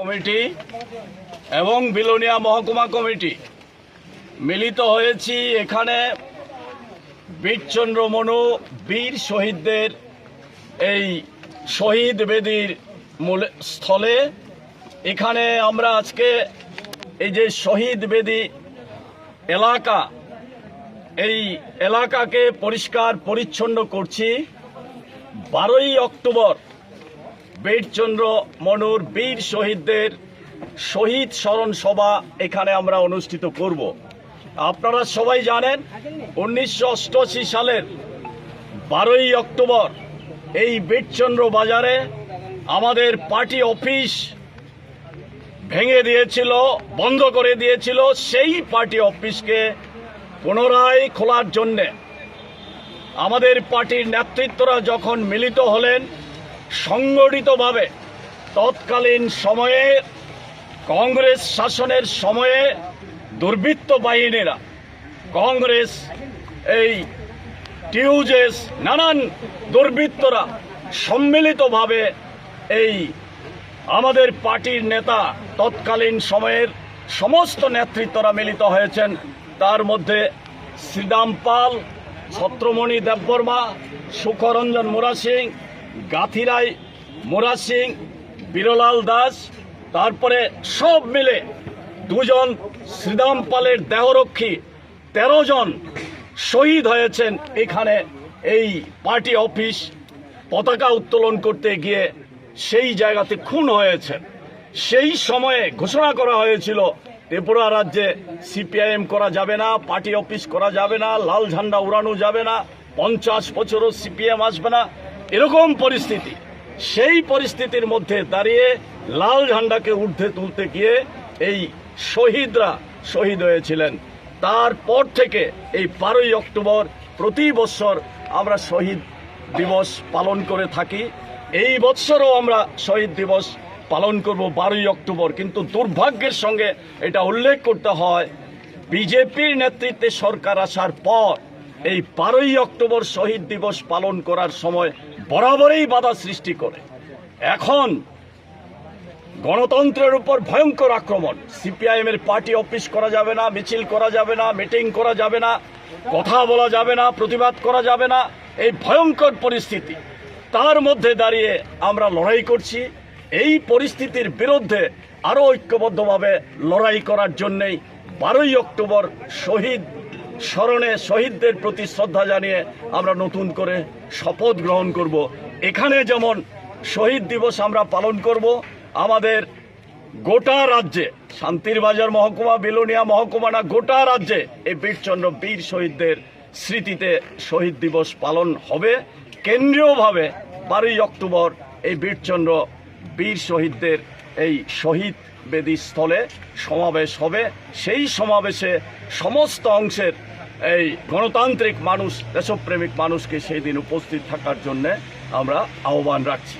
Committee এবং বিলোনিয়া মহকুমা committee. মিলিত হয়েছি এখানে বীরচন্দ্র মনু, বীর শহীদদের এই শহীদ বেদির মূল স্থলে। এখানে আমরা আজকে এই যে শহীদ বেদি এলাকা, এই এলাকাকে পরিষ্কার পরিচ্ছন্ন করছি। বারোই অক্টোবর বীরচন্দ্র মনুর বীর শহীদদের শহীদ স্মরণ সভা এখানে আমরা অনুষ্ঠিত করব। আপনারা সবাই জানেন, উনিশশো অষ্টআশি সালের বারোই অক্টোবর এই বীরচন্দ্র বাজারে আমাদের পার্টি অফিস ভেঙে দিয়েছিল, বন্ধ করে দিয়েছিল সেই পার্টি অফিসকে পুনরায় খোলার জন্যে। আমাদের পার্টির নেতৃত্বরা যখন মিলিত হলেন সংগঠিতভাবে তৎকালীন সময়ে কংগ্রেস শাসনের সময়ে দুর্বৃত্ত বাহিনীরা, কংগ্রেস, এই টিউজেস, নানান দুর্বৃত্তরা সম্মিলিতভাবে এই আমাদের পার্টির নেতা তৎকালীন সময়ের সমস্ত নেতৃত্বরা মিলিত হয়েছেন। তার মধ্যে শ্রীরাম পাল, ছত্রমণি দেববর্মা, সুখরঞ্জন মোরা সিং গাথিরাই, মোরা সিং, বীরলাল দাস, তারপরে সব মিলে দুজন শ্রীরাম পালের দেহরক্ষী, তেরো জন শহীদ হয়েছেন এখানে এই পার্টি অফিস। পতাকা উত্তোলন করতে গিয়ে সেই জায়গাতে খুন হয়েছে। সেই সময়ে ঘোষণা করা হয়েছিল, ত্রিপুরা রাজ্যে সিপিআইএম করা যাবে না, পার্টি অফিস করা যাবে না, লাল ঝান্ডা উড়ানো যাবে না, পঞ্চাশ বছরও সিপিএম আসবে না। এরকম পরিস্থিতি। সেই পরিস্থিতির মধ্যে দাঁড়িয়ে লাল ঝান্ডাকে ঊর্ধ্বে তুলতে গিয়ে এই শহীদরা শহীদ হয়েছিলেন। তারপর থেকে এই বারোই অক্টোবর প্রতি বছর আমরা শহীদ দিবস পালন করে থাকি। এই বৎসরও আমরা শহীদ দিবস পালন করব বারোই অক্টোবর। কিন্তু দুর্ভাগ্যের সঙ্গে এটা উল্লেখ করতে হয়, বিজেপির নেতৃত্বে সরকার আসার পর এই বারোই অক্টোবর শহীদ দিবস পালন করার সময় বরাবরই বাধা সৃষ্টি করে। এখন গণতন্ত্রের উপর ভয়ঙ্কর আক্রমণ। সিপিআইএম এর পার্টি অফিস করা যাবে না, মিছিল করা যাবে না, মিটিং করা যাবে না, কথা বলা যাবে না, প্রতিবাদ করা যাবে না, এই ভয়ঙ্কর পরিস্থিতি। তার মধ্যে দাঁড়িয়ে আমরা লড়াই করছি। এই পরিস্থিতির বিরুদ্ধে আরও ঐক্যবদ্ধভাবে লড়াই করার জন্যেই বারোই অক্টোবর শহীদ স্মরণে শহীদদের প্রতি শ্রদ্ধা জানিয়ে আমরা নতুন করে শপথ গ্রহণ করব। এখানে যেমন শহীদ দিবস আমরা পালন করব, আমাদের গোটা রাজ্যে, শান্তির বাজার মহকুমা, বিলোনিয়া মহকুমা না, গোটা রাজ্যে এই বীরচন্দ্র বীর শহীদদের স্মৃতিতে শহীদ দিবস পালন হবে। কেন্দ্রীয়ভাবে বারোই অক্টোবর এই বীরচন্দ্র বীর শহীদদের এই শহীদ বেদি স্থলে সমাবেশ হবে। সেই সমাবেশে সমস্ত অংশের এই গণতান্ত্রিক মানুষ দেশপ্রেমিক মানুষকে সেই দিন উপস্থিত থাকার জন্য আমরা আহ্বান রাখছি।